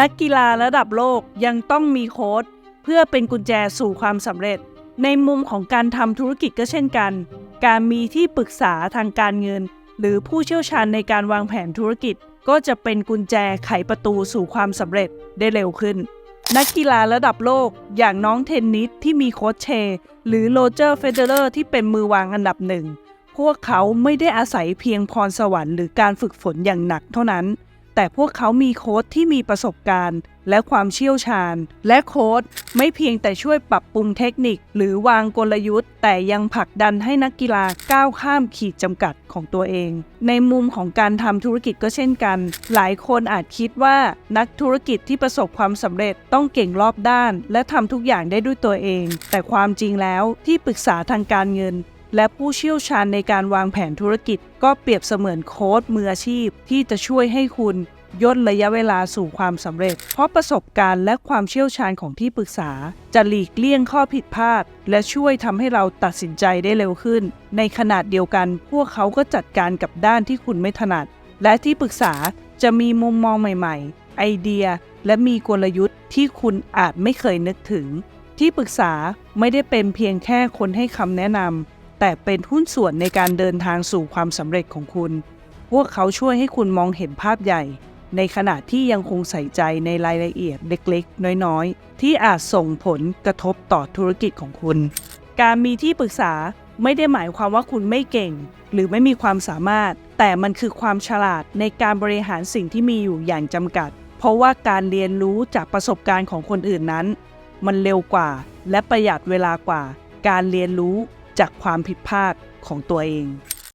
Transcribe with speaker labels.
Speaker 1: นักกีฬาระดับโลกยังต้องมีโค้ดเพื่อเป็นกุญแจสู่ความสำเร็จ ในมุมของการทำธุรกิจก็เช่นกัน การมีที่ปรึกษาทางการเงิน หรือผู้เชี่ยวชาญในการวางแผนธุรกิจ ก็จะเป็นกุญแจไขประตูสู่ความสำเร็จได้เร็วขึ้น นักกีฬาระดับโลกอย่างน้องเทนนิสที่มีโค้ชเช หรือโรเจอร์เฟเดอร์ที่เป็นมือวางอันดับหนึ่งพวกเขาไม่ได้อาศัยเพียงพรสวรรค์หรือการฝึกฝนอย่างหนักเท่านั้น แต่พวกเขามีโค้ชที่มีประสบการณ์ และความเชี่ยวชาญ และโค้ชไม่เพียงแต่ช่วยปรับปรุงเทคนิค หรือวางกลยุทธ์ แต่ยังผลักดันให้นักกีฬาก้าวข้ามขีดจำกัดของตัวเอง ในมุมของการทำธุรกิจก็เช่นกัน หลายคนอาจคิดว่านักธุรกิจที่ประสบความสำเร็จต้องเก่งรอบด้าน และทำทุกอย่างได้ด้วยตัวเอง แต่ความจริงแล้วที่ปรึกษาทางการเงิน และผู้เชี่ยวชาญในการวางแผนธุรกิจ ก็เปรียบเสมือนโค้ดมืออาชีพ ที่จะช่วยให้คุณย่นระยะเวลาสู่ความสำเร็จ เพราะประสบการณ์และความเชี่ยวชาญของที่ปรึกษา จะหลีกเลี่ยงข้อผิดพลาด และช่วยทำให้เราตัดสินใจได้เร็วขึ้น ในขนาดเดียวกัน พวกเขาก็จัดการกับด้านที่คุณไม่ถนัด และที่ปรึกษาจะมีมุมมองใหม่ๆ ไอเดีย และมีกลยุทธ์ที่คุณอาจไม่เคยนึกถึง ที่ปรึกษาไม่ได้เป็นเพียงแค่คนให้คำแนะนำ แต่เป็นหุ้นส่วนในการเดินทางสู่ความสำเร็จของคุณ พวกเขาช่วยให้คุณมองเห็นภาพใหญ่ ในขณะที่ยังคงใส่ใจในรายละเอียดเล็กๆ น้อยๆ ที่อาจส่งผลกระทบต่อธุรกิจของคุณ การมีที่ปรึกษาไม่ได้หมายความว่าคุณไม่เก่ง หรือไม่มีความสามารถ แต่มันคือความฉลาดในการบริหารสิ่งที่มีอยู่อย่างจำกัด เพราะว่าการเรียนรู้จากประสบการณ์ของคนอื่นนั้น มันเร็วกว่าและประหยัดเวลากว่า การเรียนรู้ จากความผิดพลาดของตัวเอง